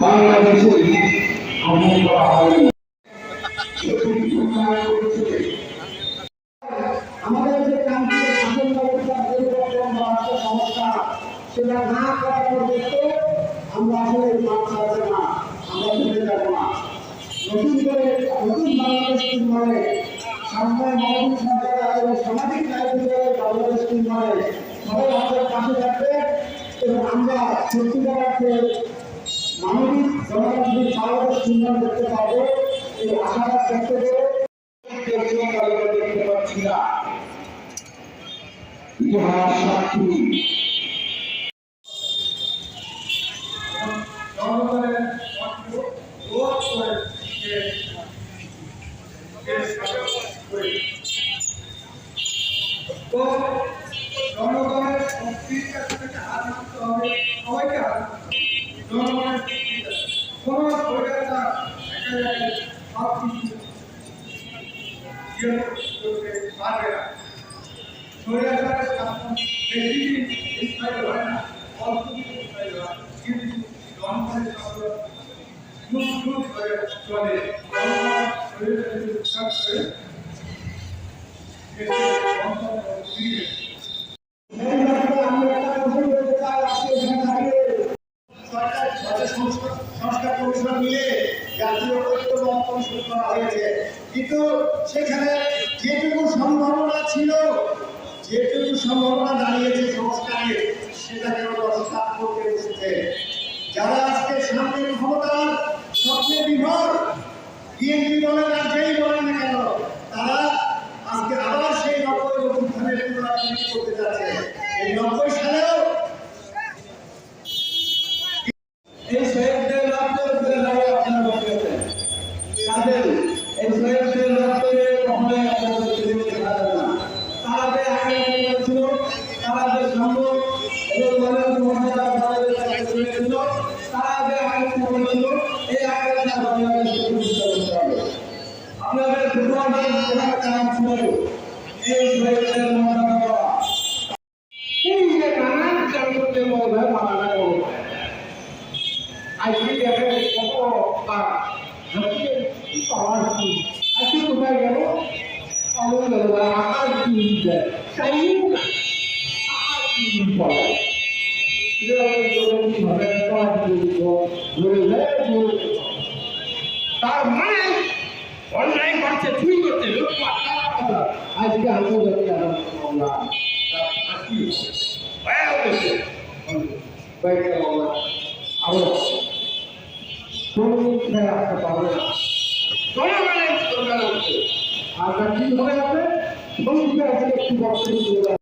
বাংলাদেশে ভ্রমণ করা হয়নি আমাদের যে কাঙ্ক্ষিত শাসন ব্যবস্থা পরিবর্তন বা একটা সমস্যা সেটা না করা পর্যন্ত আমরা আসলে মাঠ ছাড়বো না আমরা চলে যাব না নতুন করে নতুন বাংলাদেশ নির্মাণে সামনে মানবিক মর্যাদা এবং সামাজিক সবাই আমাদের পাশে থাকবে এবং আমরা সত্যিকার নির্মাণ করতে পারব এই আশাবাদ ব্যক্ত করে দেখতে পাচ্ছি না সাক্ষী জনগণের জনগণের। কোনো সরকার একেবারে সব কিছু ইয়ে করতে পারবে না স্বৈরাচারের শাসন বেশি দিন স্থায়ী হয় না অল্প দিন স্থায়ী হয় কিন্তু জনগণের শাসন যুগ যুগ ধরে চলে জনগণ স্বৈরাচারী উৎখাত করে জাতীয় ঐক্য করা হয়েছে কিন্তু সেখানে যেটুকু সম্ভাবনা ছিল যেটুকু সম্ভাবনা দাঁড়িয়েছে সংস্কারের সেটাকে দশকাত করতে এসেছে যারা আজকে সামনের ক্ষমতার স্বপ্নে বিভোর বিএনপি বলেন আর যেই বলেন না কেন তারা আজকে আবার সেই নব্বই অভ্যুত্থানের পুনরাবৃত্তি এই নব্বই সালেও শহীদদের রক্তের কখনোই আপনাদের পৃথিবীতে যাবে না তারা যে আগে ছিল তারা যে সম্ভব এবং মনের মর্যাদা তাদের কাছে ছিল তারা যে করেছিল মর্যাদা দেওয়া এই যে নানান কারণে মনে হয় মানা অবস্থা আজকে দেখেন কত তার হাতে কি পাওয়ার কি আজকে কোথায় গেল আমার গেল আকার বলে তার মানে অনলাইন করছে, চুরি করছে আজকে আন্তর্জাতিক শ্রমিক রাখতে পারবে না। জনগণের আর কি হবে? Vamos ver a vida que